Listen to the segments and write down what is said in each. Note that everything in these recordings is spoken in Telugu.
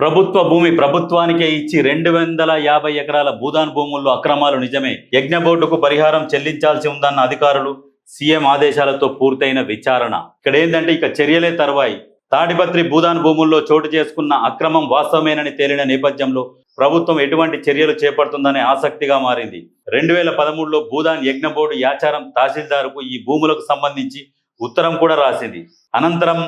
ప్రభుత్వ భూమి ప్రభుత్వానికే ఇచ్చి రెండు వందల యాభై ఎకరాల భూదాన్ భూముల్లో అక్రమాలు నిజమే. యజ్ఞ బోర్డుకు పరిహారం చెల్లించాల్సి ఉందన్న అధికారులు సీఎం ఆదేశాలతో పూర్తయిన విచారణ. ఇక్కడ ఏంటంటే ఇక చర్యలే తర్వాయి. తాడిపత్రి భూదాన్ భూముల్లో చోటు చేసుకున్న అక్రమం వాస్తవమేనని తేలిన నేపథ్యంలో ప్రభుత్వం ఎటువంటి చర్యలు చేపడుతుందనే ఆసక్తిగా మారింది. రెండు వేల పదమూడులో భూదాన్ యజ్ఞ బోర్డు యాచారం తహసీల్దార్కు ఈ భూములకు సంబంధించి ఉత్తరం కూడా రాసింది. అనంతరం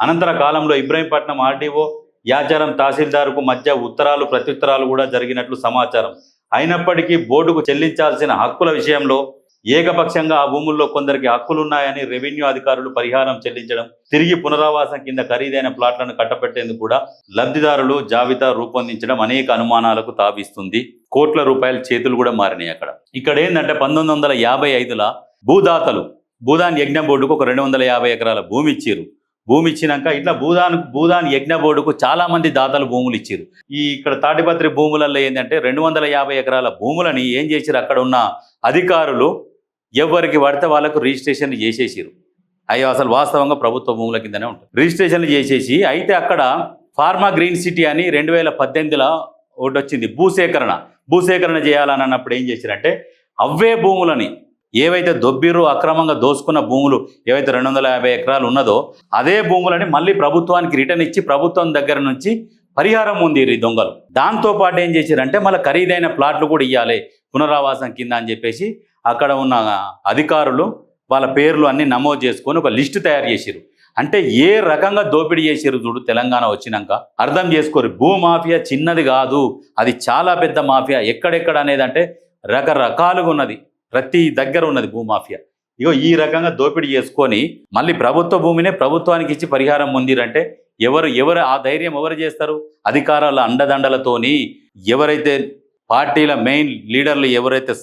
అనంతర కాలంలో ఇబ్రహీంపట్నం ఆర్డీఓ యాచారం తహసీల్దార్కు మధ్య ఉత్తరాలు ప్రత్యుత్తరాలు కూడా జరిగినట్లు సమాచారం. అయినప్పటికీ బోర్డుకు చెల్లించాల్సిన హక్కుల విషయంలో ఏకపక్షంగా ఆ భూముల్లో కొందరికి హక్కులున్నాయని రెవెన్యూ అధికారులు పరిహారం చెల్లించడం తిరిగి పునరావాసం కింద ఖరీదైన ప్లాట్లను కట్టపెట్టేందుకు కూడా లబ్ధిదారులు జాబితా రూపొందించడం అనేక అనుమానాలకు తావిస్తుంది. కోట్ల రూపాయల చేతులు కూడా మారినాయి అక్కడ. ఇక్కడ ఏంటంటే పంతొమ్మిది వందల యాభై ఐదుల భూదాతలు భూదాన్ యజ్ఞ బోర్డుకు ఒక రెండు వందల యాభై ఎకరాల భూమి ఇచ్చారు. భూమి ఇచ్చినాక ఇట్లా భూదాన్ భూదాన్ యజ్ఞ బోర్డుకు చాలా మంది దాతలు భూములు ఇచ్చారు ఈ ఇక్కడ తాటిపత్రి భూములలో ఏంటంటే రెండు వందల యాభై ఎకరాల భూములని ఏం చేశారు అక్కడ ఉన్న అధికారులు ఎవరికి పడితే వాళ్ళకు రిజిస్ట్రేషన్ చేసేసారు అవి అసలు వాస్తవంగా ప్రభుత్వ భూముల కిందనే ఉంటుంది. రిజిస్ట్రేషన్లు చేసేసి అయితే అక్కడ ఫార్మా గ్రీన్ సిటీ అని రెండు వేల పద్దెనిమిదిలో ఒకటి వచ్చింది. భూసేకరణ. భూసేకరణ చేయాలని అన్నప్పుడు ఏం చేశారంటే అవే భూములని ఏవైతే దొబ్బిరు అక్రమంగా దోసుకున్న భూములు ఏవైతే రెండు వందల యాభై ఎకరాలు ఉన్నదో అదే భూములని మళ్ళీ ప్రభుత్వానికి రిటర్న్ ఇచ్చి ప్రభుత్వం దగ్గర నుంచి పరిహారం ఉంది ఈ దొంగలు. దాంతో పాటు ఏం చేశారంటే మళ్ళీ ఖరీదైన ప్లాట్లు కూడా ఇవ్వాలి పునరావాసం కింద అని చెప్పేసి అక్కడ ఉన్న అధికారులు వాళ్ళ పేర్లు అన్ని నమోదు చేసుకొని ఒక లిస్టు తయారు చేశారు అంటే ఏ రకంగా దోపిడీ చేసారు చూడు తెలంగాణ వచ్చినాక. అర్థం చేసుకోరు భూ మాఫియా చిన్నది కాదు అది చాలా పెద్ద మాఫియా. ఎక్కడెక్కడ అనేది అంటే రకరకాలుగా ఉన్నది. ప్రతి దగ్గర ఉన్నది భూమాఫియా. ఇగో ఈ రకంగా దోపిడీ చేసుకొని మళ్ళీ ప్రభుత్వ భూమినే ప్రభుత్వానికి ఇచ్చి పరిహారం పొందిరంటే ఎవరు ఎవరు ఆ ధైర్యం ఎవరు చేస్తారు? అధికారాల అండదండలతోని ఎవరైతే పార్టీల మెయిన్ లీడర్లు ఎవరైతే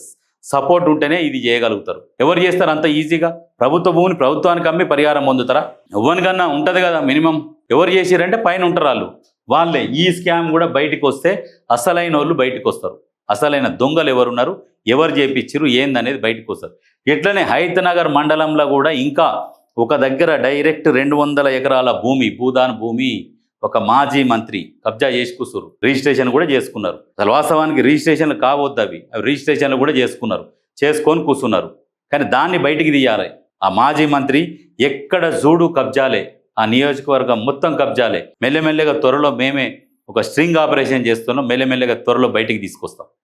సపోర్ట్ ఉంటేనే ఇది చేయగలుగుతారు. ఎవరు చేస్తారు అంత ఈజీగా? ప్రభుత్వ భూమిని ప్రభుత్వానికి అమ్మి పరిహారం పొందుతారా? ఎవరికన్నా ఉంటుంది కదా మినిమం. ఎవరు చేసిరంటే పైన ఉంటారు వాళ్ళు. వాళ్ళే. ఈ స్కామ్ కూడా బయటికి వస్తే అసలైన వాళ్ళు బయటకు వస్తారు అసలైన దొంగలు ఎవరున్నారు? ఎవరు చేపించారు ఏందనేది బయటకు వస్తారు ఇట్లనే హైతనగర్ మండలంలో కూడా ఇంకా ఒక దగ్గర డైరెక్ట్ రెండు వందల ఎకరాల భూమి భూదాన్ భూమి ఒక మాజీ మంత్రి కబ్జా చేసుకున్నారు రిజిస్ట్రేషన్ కూడా చేసుకున్నారు. అసలు వాస్తవానికి రిజిస్ట్రేషన్లు కావద్దు అవి. అవి రిజిస్ట్రేషన్లు కూడా చేసుకున్నారు. చేసుకొని కూర్చున్నారు కానీ దాన్ని బయటికి తీయాలి. ఆ మాజీ మంత్రి ఎక్కడ చూడు కబ్జాలే ఆ నియోజకవర్గం మొత్తం కబ్జాలే. మెల్లమెల్లగా త్వరలో మేమే ఒక స్ట్రింగ్ ఆపరేషన్ చేస్తున్నాం. మెల్లమెల్లగా త్వరలో బయటికి తీసుకొస్తాం.